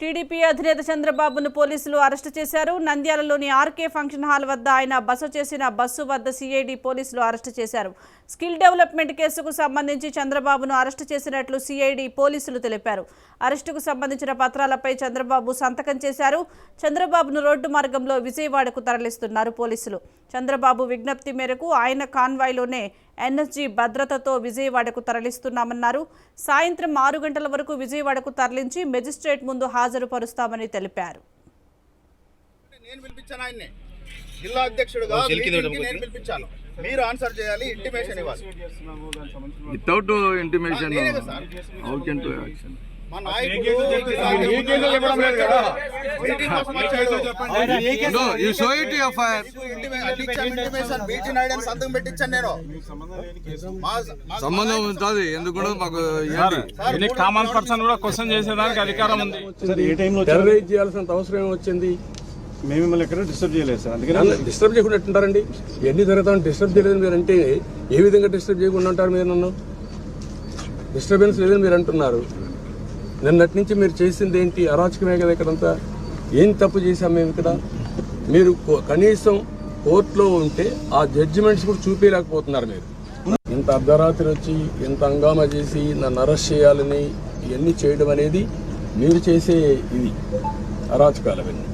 TDP అధినేత చంద్రబాబును పోలీసులు అరెస్టు చేశారు. నంద్యాలలోని ఆర్కే ఫంక్షన్ హాల్ వద్ద ఆయన బస చేసిన బస్సు వద్ద సిఐడి పోలీసులు అరెస్టు చేశారు. స్కిల్ డెవలప్మెంట్ కేసుకు సంబంధించి చంద్రబాబును అరెస్టు చేసినట్లు సిఐడి పోలీసులు తెలిపారు. అరెస్టుకు సంబంధించిన పత్రాలపై చంద్రబాబు సంతకం చేశారు. చంద్రబాబును రోడ్డు మార్గంలో విజయవాడకు తరలిస్తున్నారు పోలీసులు. చంద్రబాబు విజ్ఞప్తి మేరకు ఆయన కాన్వాయ్లోనే ఎన్ఎస్జీ భద్రతతో విజయవాడకు తరలిస్తున్నామన్నారు. సాయంత్రం ఆరు గంటల వరకు విజయవాడకు తరలించి మెజిస్ట్రేట్ ముందు హాజరుపరుస్తామని తెలిపారు. నేను పిలిపించాను ఆయన్ని. జిల్లా అధ్యక్షుడుగా నేను పిలిపించాను. మీరు ఆన్సర్ చేయాలి ఇంటిమేషన్ ఇవ్వాలి. Without intimation. How can to action సంబంధం ఉంటుంది. ఎందుకు మాకు కామన్ పర్సన్ కూడా క్వశ్చన్ చేసేదానికి అధికారం ఉంది. సార్ ఏ టైంలో టెర్రరైజ్ చేయాల్సిన అవసరం ఏమి వచ్చింది? మేము మిమ్మల్ని ఎక్కడ డిస్టర్బ్ చేయలేదు సార్. అందుకని నన్ను డిస్టర్బ్ చేయకుండా ఎట్టుంటారండి? ఎన్ని జరుగుతాను డిస్టర్బ్ చేయలేదు మీరు అంటే ఏ విధంగా డిస్టర్బ్ చేయకుండా ఉంటారు మీరు నన్ను? డిస్టర్బెన్స్ లేదని మీరు అంటున్నారు. నిన్నటి నుంచి మీరు చేసింది ఏంటి? అరాచకమే కదా ఇక్కడంతా. ఏం తప్పు చేశాం మేము ఇక్కడ? మీరు కో- కనీసం కోర్టులో ఉంటే ఆ జడ్జిమెంట్స్ కూడా చూపించలేకపోతున్నారు మీరు. ఇంత అర్ధరాత్రి వచ్చి ఇంత హంగామా చేసి నన్ను అరెస్ట్ చేయాలని ఇవన్నీ చేయడం అనేది మీరు చేసే ఇది. అరాచకాలు అవన్నీ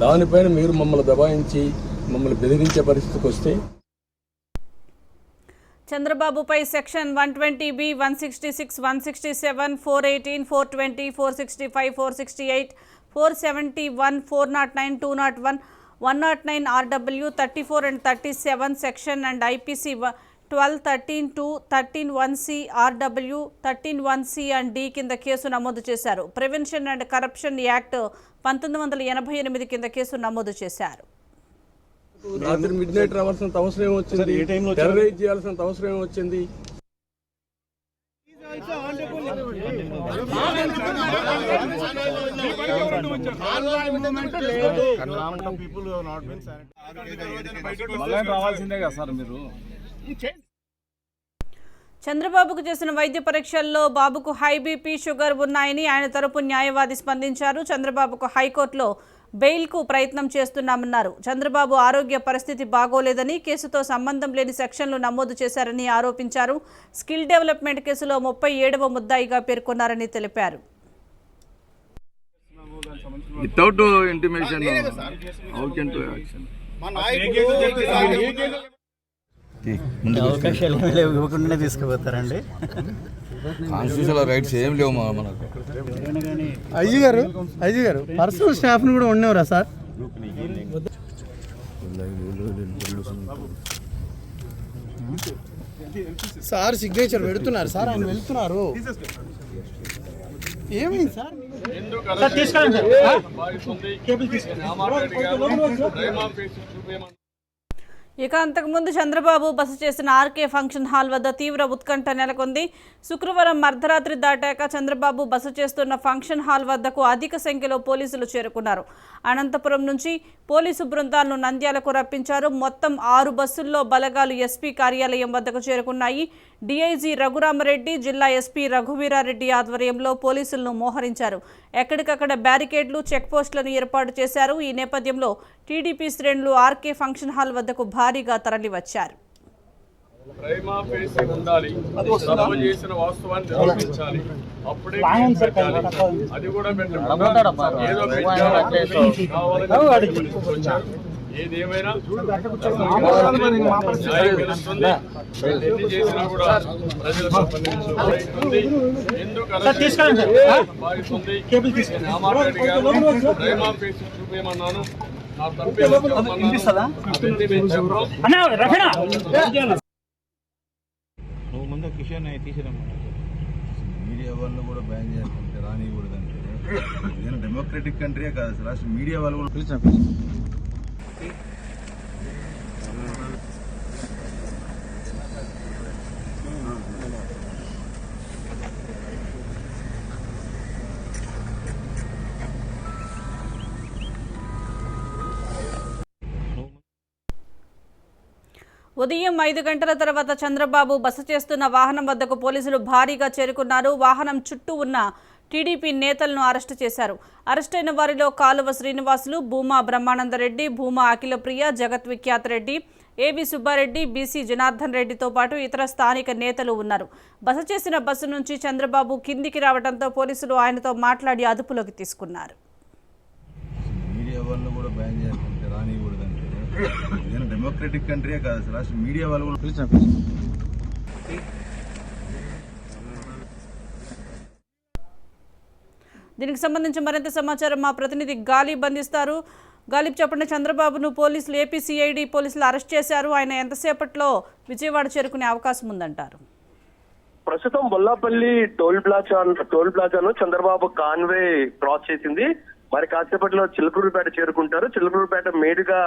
దానిపైన మీరు మమ్మల్ని దబాయించి మమ్మల్ని బెదిరించే పరిస్థితికి వస్తే? చంద్రబాబుపై section one twenty B one sixty six one sixty seven four eighteen four twenty four sixty five four sixty eight four seventy one four naught nine two naught one one naught nine RW thirty four and thirty seven section and IPC twelve thirteen two thirteen one C RW thirteen one C and D కింద కేసు నమోదు చేశారు. Prevention and corruption act పంతొమ్మిది వందల ఎనభై ఎనిమిది కింద కేసు నమోదు చేశారు. రాత్రి మిడ్ నైట్ అవసరం టెర్రరైజ్ అవసరం రావాల్సిందే కదా సార్ మీరు? చంద్రబాబుకు చేసిన వైద్య పరీక్షల్లో బాబుకు హై బీపీ షుగర్ ఉన్నాయని ఆయన తరపు న్యాయవాది స్పందించారు. చంద్రబాబుకు హైకోర్టులో బెయిల్కు ప్రయత్నం చేస్తున్నామన్నారు. చంద్రబాబు ఆరోగ్య పరిస్థితి బాగోలేదని కేసుతో సంబంధం లేని సెక్షన్లు నమోదు చేశారని ఆరోపించారు. స్కిల్ డెవలప్మెంట్ కేసులో ముప్పై ఏడవ ముద్దాయిగా పేర్కొన్నారని తెలిపారు. వితౌట్ ఇంటిమేషన్ అవకాశాలు ఏమీ లేవు ఇవ్వకుండానే తీసుకుపోతారండి. కాన్స్టిట్యూషన్ రైట్స్ ఏం లేవు మా- మనకు. అయ్యి గారు అయ్యి గారు పర్సనల్ స్టాఫ్ని కూడా ఉండేవరా సార్? సార్ సిగ్నేచర్ పెడుతున్నారు సార్ ఆయన వెళ్తున్నారు. ఏమైంది సార్? ఇక అంతకుముందు చంద్రబాబు బస చేసిన ఆర్కే ఫంక్షన్ హాల్ వద్ద తీవ్ర ఉత్కంఠ నెలకొంది. శుక్రవారం అర్ధరాత్రి దాటాక చంద్రబాబు బస చేస్తున్న ఫంక్షన్ హాల్ వద్దకు అధిక సంఖ్యలో పోలీసులు చేరుకున్నారు. అనంతపురం నుంచి పోలీసు బృందాలను నంద్యాలకు రప్పించారు. మొత్తం ఆరు బస్సుల్లో బలగాలు ఎస్పీ కార్యాలయం వద్దకు చేరుకున్నాయి. డీఐజీ రఘురామరెడ్డి జిల్లా ఎస్పీ రఘువీరారెడ్డి ఆధ్వర్యంలో పోలీసులను మోహరించారు. ఎక్కడికక్కడ బ్యారికేడ్లు చెక్పోస్టులను ఏర్పాటు చేశారు. ఈ నేపథ్యంలో టీడీపీ శ్రేణులు ఆర్కే ఫంక్షన్ హాల్ వద్దకు భారీగా తరలివచ్చారు. ప్రేమ పేసి ఉండాలి చేసిన వాస్తవాన్ని నిరూపించాలి అప్పుడే పెట్టాలి అది కూడా పెట్టకుండా ఏదో పెట్టాలి ఎన్ని చేసినా కూడా ప్రజలకు సంబంధించి ఎందుకు భావిస్తుంది రామారెడ్డి గారు ప్రేమ పేసి చూపేయమన్నాను నా తప్పే అవన్నీ మేము చెప్పడం మీడియా వాళ్ళు కూడా బ్యాన్ చేయాలంటే రానియకూడదు అంటే ఇదేనా డెమోక్రటిక్ కంట్రీయే కాదు అసలు అసలు మీడియా వాళ్ళు కూడా పిలిచిన ఉదయం ఐదు గంటల తర్వాత చంద్రబాబు బస చేస్తున్న వాహనం వద్దకు పోలీసులు భారీగా చేరుకున్నారు. వాహనం చుట్టూ ఉన్న టీడీపీ నేతలను అరెస్టు చేశారు. అరెస్టైన వారిలో కాలువ శ్రీనివాసులు భూమా బ్రహ్మానందరెడ్డి భూమా అఖిలప్రియ జగత్ విఖ్యాత్ రెడ్డి ఏవి సుబ్బారెడ్డి బీసీ జనార్దన్ రెడ్డితో పాటు ఇతర స్థానిక నేతలు ఉన్నారు. బస చేసిన బస్సు నుంచి చంద్రబాబు కిందికి రావడంతో పోలీసులు ఆయనతో మాట్లాడి అదుపులోకి తీసుకున్నారు. డెమోక్రటిక్ కంట్రీయే కాదు అసలు రాష్ట్ర మీడియా వాళ్ళు కూడా దీనికి సంబంధించి మరింత సమాచారం మా ప్రతినిధి గాలిబ్ అందిస్తారు గాలిబ్ చెప్పండి చంద్రబాబును పోలీసులు ఏపీ సిఐడి పోలీసులు అరెస్ట్ చేశారు. ఆయన ఎంతసేపట్లో విజయవాడ చేరుకునే అవకాశం ఉందంటారు? ప్రస్తుతం బొల్లాపల్లి టోల్ ప్లాజా టోల్ ప్లాజాను చంద్రబాబు కాన్వే క్రాస్ చేసింది. మరి కాసేపట్లో చిలకలూరుపేట చేరుకుంటారు. చిలకలూరుపేట మీదుగా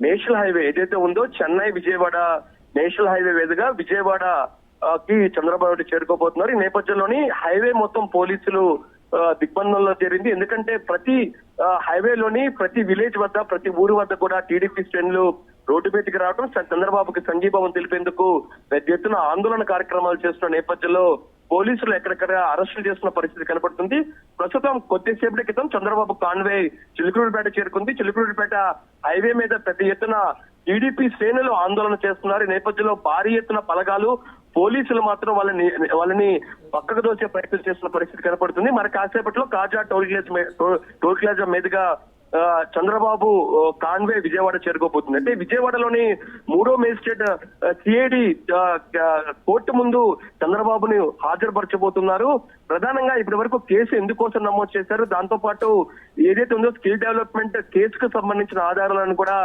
నేషనల్ హైవే ఏదైతే ఉందో చెన్నై విజయవాడ నేషనల్ హైవే మీదుగా విజయవాడ కి చంద్రబాబు నాయుడు చేరుకోబోతున్నారు. ఈ నేపథ్యంలోని హైవే మొత్తం పోలీసులు ఆ, దిగ్బంధంలో చేరింది. ఎందుకంటే ప్రతి హైవేలోని ప్రతి విలేజ్ వద్ద ప్రతి ఊరు వద్ద కూడా టీడీపీ శ్రేణులు రోడ్డు మీదకి రావడం చంద్రబాబుకి సంఘీభావం తెలిపేందుకు పెద్ద ఎత్తున ఆందోళన కార్యక్రమాలు చేస్తున్న నేపథ్యంలో పోలీసులు ఎక్కడెక్కడ అరెస్టులు చేస్తున్న పరిస్థితి కనపడుతుంది ప్రస్తుతం కొద్దిసేపటి క్రితం చంద్రబాబు కాన్వే చిలుకూరుపేట చేరుకుంది. చిలుకూరుపేట హైవే మీద పెద్ద ఎత్తున టీడీపీ శ్రేణులు ఆందోళన చేస్తున్నారు. ఈ నేపథ్యంలో భారీ ఎత్తున పలగాలు పోలీసులు మాత్రం వాళ్ళని వాళ్ళని పక్కకు దోచే ప్రయత్నం చేస్తున్న పరిస్థితి కనపడుతుంది. మరి కాసేపట్లో Kaza toll plaza toll- toll మీదుగా చంద్రబాబు కాన్వే విజయవాడ చేరుకోబోతుంది. అంటే విజయవాడలోని మూడో మేజిస్ట్రేట్ సిఐడి కోర్టు ముందు చంద్రబాబుని హాజరుపరచబోతున్నారు. ప్రధానంగా ఇప్పటి వరకు కేసు ఎందుకోసం నమోదు చేశారు? దాంతో పాటు ఏదైతే ఉందో స్కిల్ డెవలప్మెంట్ కేసుకు సంబంధించిన ఆధారాలను కూడా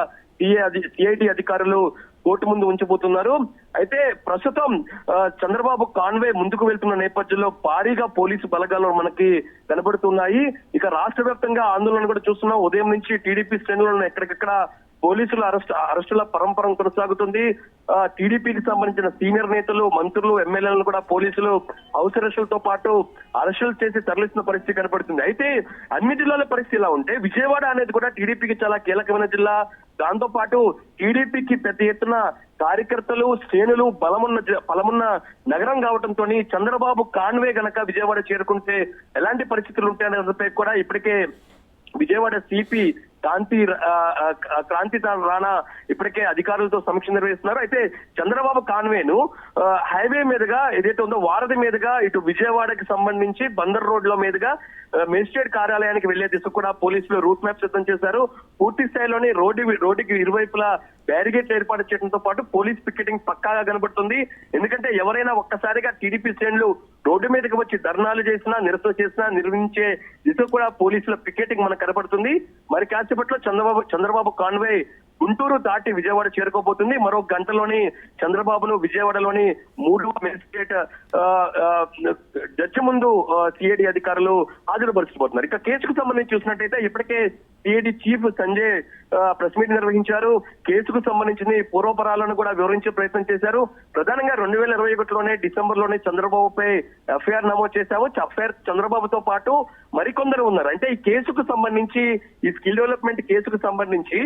సిఐడి అధికారులు కోర్టు ముందు ఉంచబోతున్నారు అయితే ప్రస్తుతం చంద్రబాబు కాన్వే ముందుకు వెళ్తున్న నేపథ్యంలో భారీగా పోలీసు బలగాలు మనకి కనబడుతున్నాయి. ఇక రాష్ట్ర వ్యాప్తంగా ఆందోళన కూడా చూస్తున్నాం. ఉదయం నుంచి టీడీపీ శ్రేణులను ఎక్కడికక్కడ పోలీసుల అరెస్ట్ అరెస్టుల పరంపర కొనసాగుతుంది. ఆ, టీడీపీకి సంబంధించిన సీనియర్ నేతలు మంత్రులు ఎమ్మెల్యేలను కూడా పోలీసులు హౌస్ అరెస్టులతో పాటు అరెస్టులు చేసి తరలిస్తున్న పరిస్థితి కనపడుతుంది అయితే అన్ని జిల్లాల పరిస్థితి ఇలా ఉంటే విజయవాడ అనేది కూడా టీడీపీకి చాలా కీలకమైన జిల్లా. దాంతో పాటు టీడీపీకి పెద్ద ఎత్తున కార్యకర్తలు శ్రేణులు బలమున్న బలమున్న నగరం కావడంతో చంద్రబాబు కాన్వే గనక విజయవాడ చేరుకుంటే ఎలాంటి పరిస్థితులు ఉంటాయనేదానిపై కూడా ఇప్పటికే విజయవాడ సిపి కాంతి క్రాంతి రాణా ఇప్పటికే అధికారులతో సమీక్ష నిర్వహిస్తున్నారు. అయితే చంద్రబాబు కాన్వేను హైవే మీదుగా ఏదైతే ఉందో వారధి మీదుగా ఇటు విజయవాడకి సంబంధించి బందర్ రోడ్లో మీదుగా ఆ, మేజిస్ట్రేట్ కార్యాలయానికి వెళ్ళే దిశ కూడా పోలీసులు రూట్ మ్యాప్ సిద్ధం చేశారు. పూర్తి స్థాయిలోని రోడ్డు రోడ్డుకి ఇరువైపులా బ్యారిగేట్ ఏర్పాటు చేయడంతో పాటు పోలీస్ పికెటింగ్ పక్కాగా కనబడుతుంది. ఎందుకంటే ఎవరైనా ఒక్కసారిగా టీడీపీ శ్రేణులు రోడ్డు మీదకి వచ్చి ధర్నాలు చేసినా నిరసన చేసినా నిర్వహించే దిశ కూడా పోలీసుల పికెటింగ్ మనకు కనబడుతుంది మరి కాసేపట్లో చంద్రబాబు చంద్రబాబు కాన్వే గుంటూరు దాటి విజయవాడ చేరుకోబోతుంది. మరో గంటలోని చంద్రబాబును విజయవాడలోని మూడవ మేజిస్ట్రేట్ జడ్జి ముందు సిఐడి అధికారులు హాజరుపరచబోతున్నారు. ఇక కేసుకు సంబంధించి చూసినట్టయితే ఇప్పటికే CID chief Sanjay press meet నిర్వహించారు. కేసుకు సంబంధించిన పూర్వపరాలను కూడా వివరించే ప్రయత్నం చేశారు. ప్రధానంగా రెండు వేల ఇరవై ఒకటిలోనే డిసెంబర్లోనే చంద్రబాబుపై ఎఫ్ఐఆర్ నమోదు చేశాము ఎఫ్ఐఆర్ చంద్రబాబుతో పాటు మరికొందరు ఉన్నారు. అంటే ఈ కేసుకు సంబంధించి ఈ స్కిల్ డెవలప్మెంట్ కేసుకు సంబంధించి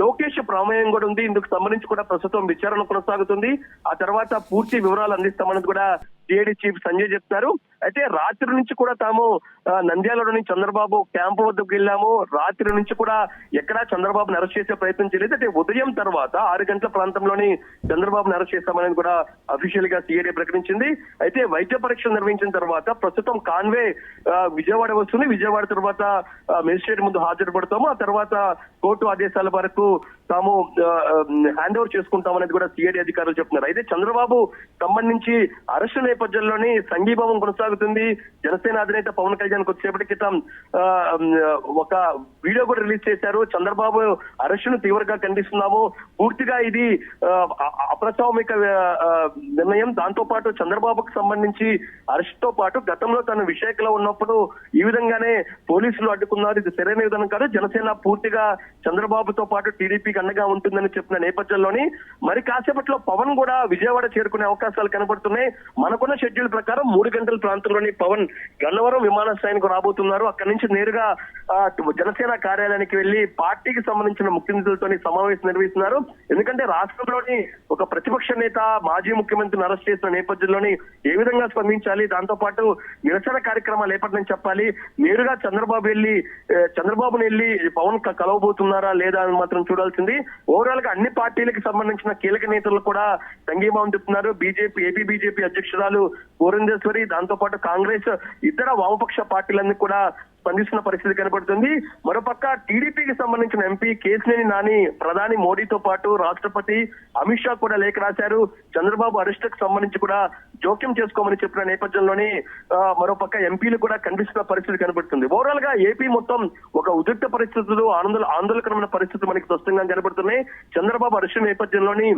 లోక్ లోకేష్ ప్రమేయం కూడా ఉంది. ఇందుకు సంబంధించి కూడా ప్రస్తుతం విచారణ కొనసాగుతుంది. ఆ తర్వాత పూర్తి వివరాలు అందిస్తామని కూడా సిఐడి చీఫ్ సంజయ్ చెప్తున్నారు అయితే రాత్రి నుంచి కూడా తాము నంద్యాలలోని చంద్రబాబు క్యాంపు వద్దకు వెళ్ళాము. రాత్రి నుంచి కూడా ఎక్కడా చంద్రబాబు అరెస్ట్ చేసే ప్రయత్నం చేయలేదు. అయితే ఉదయం తర్వాత ఆరు గంటల ప్రాంతంలోని చంద్రబాబు అరెస్ట్ చేస్తామని కూడా అఫీషియల్గా సిఐడి ప్రకటించింది. అయితే వైద్య పరీక్షలు నిర్వహించిన తర్వాత ప్రస్తుతం కాన్వే ఆ, విజయవాడ వస్తుంది. విజయవాడ తర్వాత మెజిస్ట్రేట్ ముందు హాజరుపడతాము. ఆ తర్వాత కోర్టు ఆదేశాల వరకు తాము హ్యాండ్ ఓవర్ చేసుకుంటామనేది కూడా సిఐడి అధికారులు చెప్తున్నారు. అయితే చంద్రబాబు సంబంధించి అరెస్టు నేపథ్యంలోని సంఘీభావం కొనసాగుతుంది. జనసేన అధినేత పవన్ కళ్యాణ్ కొద్దిసేపటి క్రితం ఒక వీడియో కూడా రిలీజ్ చేశారు. చంద్రబాబు అరెస్టును తీవ్రంగా ఖండిస్తున్నాము. పూర్తిగా ఇది అప్రస్వామిక ఆ, నిర్ణయం. దాంతో పాటు చంద్రబాబుకు సంబంధించి అరెస్ట్తో పాటు గతంలో తను విశాఖలో ఉన్నప్పుడు ఈ విధంగానే పోలీసులు అడ్డుకున్నారు. ఇది సరైన విధానం కాదు. జనసేన పూర్తిగా చంద్రబాబుతో పాటు టీడీపీకి అండగా ఉంటుందని చెప్పిన నేపథ్యంలోని మరి కాసేపట్లో పవన్ కూడా విజయవాడ చేరుకునే అవకాశాలు కనబడుతున్నాయి. మనకున్న షెడ్యూల్ ప్రకారం మూడు గంటల ప్రాంతంలోని పవన్ గన్నవరం విమానాశ్రయానికి రాబోతున్నారు. అక్కడి నుంచి నేరుగా జనసేన కార్యాలయానికి వెళ్ళి పార్టీకి సంబంధించిన ముఖ్యమంత్రులతో సమావేశం నిర్వహిస్తున్నారు. ఎందుకంటే రాష్ట్రంలోని ఒక ప్రతిపక్ష నేత మాజీ ముఖ్యమంత్రిని అరెస్ట్ చేసిన నేపథ్యంలోని ఏ విధంగా స్పందించాలి? దాంతో పాటు నిరసన కార్యక్రమాలు ఏర్పడని చెప్పాలి. నేరుగా చంద్రబాబు వెళ్ళి చంద్రబాబుని వెళ్ళి పవన్ కలవబోతున్నారా లేదా అని మాత్రం చూడాల్సింది. ఓవరాల్గా అన్ని పార్టీలకు సంబంధించిన కీలక నేతలు కూడా సంఘీభావం చెప్తున్నారు. బీజేపీ ఏపీ బీజేపీ అధ్యక్షురాలు పూరంధేశ్వరి దాంతో పాటు కాంగ్రెస్ ఇతర వామపక్ష పార్టీలన్నీ కూడా స్పందిస్తున్న పరిస్థితి కనబడుతుంది మరోపక్క టీడీపీకి సంబంధించిన ఎంపీ కేసినేని నాని ప్రధాని మోడీతో పాటు రాష్ట్రపతి అమిత్ షా కూడా లేఖ రాశారు. చంద్రబాబు అరెస్ట్కు సంబంధించి కూడా జోక్యం చేసుకోమని చెప్పిన నేపథ్యంలోనే మరోపక్క ఎంపీలు కూడా కనిపిస్తున్న పరిస్థితి కనబడుతుంది ఓవరాల్గా ఏపీ మొత్తం ఒక ఉద్రిక్త పరిస్థితులు ఆందోళన ఆందోళనకరమైన పరిస్థితులు మనకి స్పష్టంగా కనబడుతున్నాయి చంద్రబాబు అరెస్ట్ నేపథ్యంలోని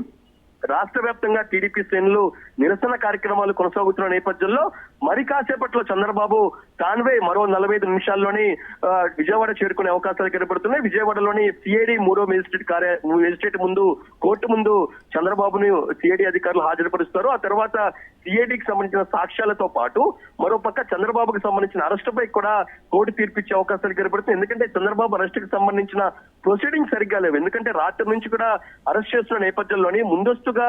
రాష్ట్ర వ్యాప్తంగా టీడీపీ శ్రేణులు నిరసన కార్యక్రమాలు కొనసాగుతున్న నేపథ్యంలో మరి కాసేపట్లో చంద్రబాబు కాన్వే మరో నలభై ఐదు నిమిషాల్లోని విజయవాడ చేరుకునే అవకాశాలు కనబడుతున్నాయి. విజయవాడలోని సిఐడి మూడో మేజిస్ట్రేట్ కార్య మేజిస్ట్రేట్ ముందు కోర్టు ముందు చంద్రబాబును సిఐడి అధికారులు హాజరుపరుస్తారు. ఆ తర్వాత సిఐడికి సంబంధించిన సాక్ష్యాలతో పాటు మరో పక్క చంద్రబాబుకు సంబంధించిన అరెస్టుపై కూడా కోర్టు తీర్పిచ్చే అవకాశాలు కనబడుతుంది ఎందుకంటే చంద్రబాబు అరెస్టుకు సంబంధించిన ప్రొసీడింగ్ సరిగ్గా లేవు. ఎందుకంటే రాత్రి నుంచి కూడా అరెస్ట్ చేస్తున్న నేపథ్యంలోని ముందస్తుగా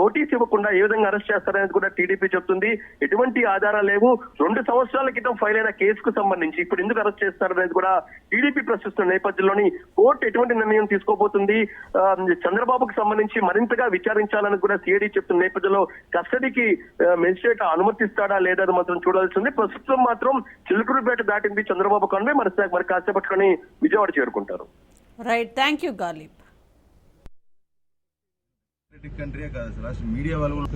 నోటీస్ ఇవ్వకుండా ఏ విధంగా అరెస్ట్ చేస్తారనేది కూడా టీడీపీ చెప్తుంది. ఎటువంటి ఆధారాలు లేవు. రెండు సంవత్సరాల క్రితం ఫైల్ అయిన కేసుకు సంబంధించి ఇప్పుడు ఎందుకు అరెస్ట్ చేస్తారనేది కూడా టీడీపీ ప్రశ్నిస్తున్న నేపథ్యంలోని కోర్టు ఎటువంటి నిర్ణయం తీసుకోబోతుంది? చంద్రబాబుకు సంబంధించి మరింతగా విచారించాలని కూడా సిఐడి చెప్తున్న నేపథ్యంలో కస్టడీకి మెజిస్ట్రేట్ అనుమతిస్తాడా లేదా అని మాత్రం చూడాల్సింది ప్రస్తుతం మాత్రం చిలుకూరుపేట దాటింది చంద్రబాబు కాన్వే. మరి మరి కాసేపట్టుకొని విజయవాడ చేరుకుంటారు. రైట్ థ్యాంక్ యూ గాలిబ్ కంట్రీయే కాదు అసలు మీడియా వాళ్ళు కూడా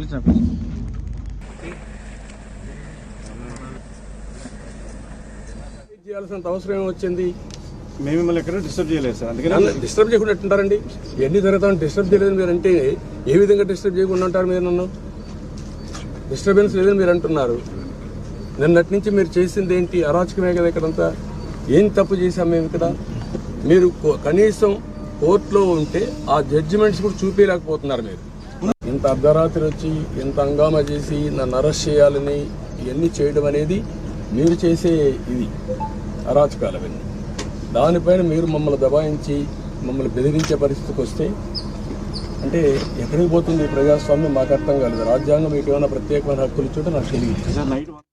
చేయాల్సినంత అవసరం ఏమి వచ్చింది మేము మిమ్మల్ని ఎక్కడ డిస్టర్బ్ చేయలేదు సార్. అందుకని డిస్టర్బ్ చేయకుండా ఎట్టుంటారండి ఎన్ని జరుగుతాను డిస్టర్బ్ చేయలేదు మీరు అంటే ఏ విధంగా డిస్టర్బ్ చేయకుండా ఉంటారు మీరు నన్ను? డిస్టర్బెన్స్ లేదని మీరు అంటున్నారు నిన్నటి నుంచి మీరు చేసింది ఏంటి అరాచకమే కదా ఇక్కడంతా. ఏం తప్పు చేశాం మేము ఇక్కడ? మీరు కనీసం కోర్టులో ఉంటే ఆ జడ్జిమెంట్స్ కూడా చూపించలేకపోతున్నారు మీరు. ఇంత అర్ధరాత్రి వచ్చి ఇంత హంగామా చేసి నన్ను అరెస్ట్ చేయాలని ఇవన్నీ చేయడం అనేది మీరు చేసే ఇది. అరాచకాలు అవన్నీ దానిపైన మీరు మమ్మల్ని దబాయించి మమ్మల్ని బెదిరించే పరిస్థితికి వస్తే అంటే ఎక్కడికి పోతుంది ఈ ప్రజాస్వామ్యం? మాకు అర్థం కాలేదు. రాజ్యాంగం మీకు ఏమైనా ప్రత్యేకమైన హక్కులు ఇచ్చుంటే నాకు తెలియదు.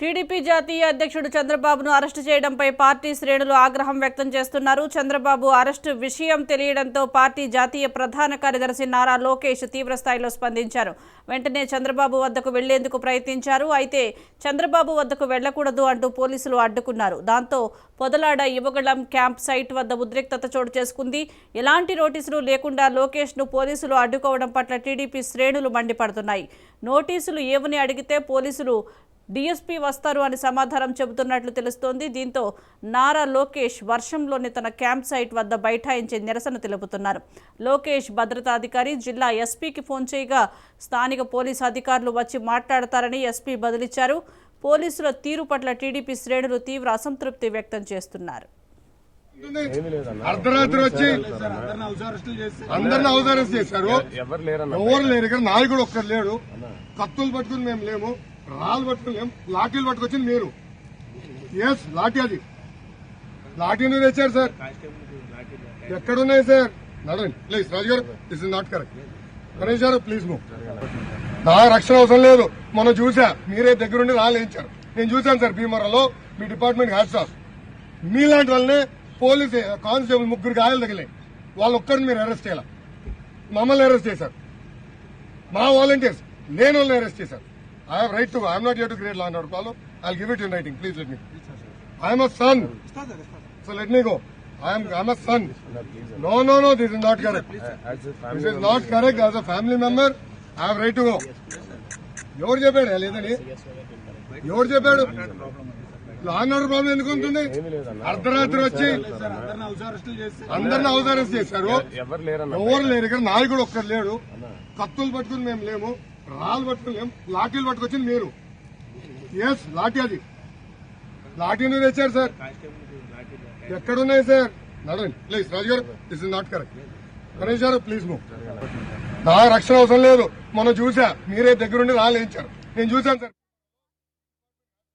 టీడీపీ జాతీయ అధ్యక్షుడు చంద్రబాబును అరెస్టు చేయడంపై పార్టీ శ్రేణులు ఆగ్రహం వ్యక్తం చేస్తున్నారు. చంద్రబాబు అరెస్టు విషయం తెలియడంతో పార్టీ జాతీయ ప్రధాన కార్యదర్శి నారా లోకేష్ తీవ్రస్థాయిలో స్పందించారు. వెంటనే చంద్రబాబు వద్దకు వెళ్ళేందుకు ప్రయత్నించారు. అయితే చంద్రబాబు వద్దకు వెళ్ళకూడదు అంటూ పోలీసులు అడ్డుకున్నారు. దాంతో పొదలాడ యువగళం క్యాంప్ సైట్ వద్ద ఉద్రిక్తత చోటు చేసుకుంది. ఎలాంటి నోటీసులు లేకుండా లోకేష్ను పోలీసులు అడ్డుకోవడం పట్ల టీడీపీ శ్రేణులు మండిపడుతున్నాయి. నోటీసులు ఏమని అడిగితే పోలీసులు డీఎస్పీ వస్తారు అని సమాధానం చెబుతున్నట్లు తెలుస్తోంది. దీంతో నారా లోకేష్ వర్షంలోని తన క్యాంప్ సైట్ వద్ద బైఠాయించి నిరసన తెలుపుతున్నారు. లోకేష్ భద్రతాధికారి జిల్లా ఎస్పీకి ఫోన్ చేయగా స్థానిక పోలీసు అధికారులు వచ్చి మాట్లాడతారని ఎస్పీ బదిలిచ్చారు. పోలీసుల తీరు పట్ల టీడీపీ శ్రేణులు తీవ్ర అసంతృప్తి వ్యక్తం చేస్తున్నారు. అర్ధరాత్రి వచ్చి అందరిని అవసరం చేశారు. ఎవరు లేరు. ఇక్కడ నాయకుడు ఒక్కరు లేడు. కత్తులు పట్టుకుని మేము లేము. రాళ్ళు పట్టుకుని లాఠీలు పట్టుకొచ్చింది మీరు. ఎస్ లాఠీ అది. లాఠీని తెచ్చారు సార్ ఎక్కడున్నాయి sir నడండి please Raju garu this is not correct Ganesh garu please move నా రక్షణ అవసరం లేదు. మనం చూసా మీరే దగ్గరుండి రాలేంచారు నేను చూశాను సార్ భీమవరంలో. మీ డిపార్ట్మెంట్ హ్యాట్స్ ఆఫ్ మీలాంటి వాళ్ళనే పోలీస్ కానిస్టేబుల్ ముగ్గురు గాయాలు తగిలాయి. వాళ్ళు ఒక్కరిని మీరు అరెస్ట్ చేయాలి? మమ్మల్ని అరెస్ట్ చేశారు. మా వాలంటీర్స్ నేను వాళ్ళని అరెస్ట్ చేశారు I have right to I'm not you to create law and problem I give it in writing please let me I'm a son so let me go I'm I'm a son no no no this is not correct this is not correct as a family member I have right to go ఎవరు చెప్పాడు? లేదని? ఎవరు చెప్పాడు? Law and order problem ఎందుకు ఉంటుంది? అర్ధరాత్రి వచ్చి అందరిని హౌస్ అరెస్ట్ చేశారు. ఎవరు లేరు? ఇక్కడ నాయకుడు ఒక్కరు లేడు. కత్తులు పట్టుకుని మేము లేము. రాళ్ళు పట్టుకుని లాఠీలు పట్టుకొచ్చింది మీరు. ఎస్ లాఠీ అది. లాఠీని తెచ్చారు సార్ ఎక్కడున్నాయి sir నడండి please Raju garu this is not correct Ganesh garu please move నా రక్షణ అవసరం లేదు. మనం చూసా. మీరే దగ్గరుండి రాలేంచారు నేను చూశాను సార్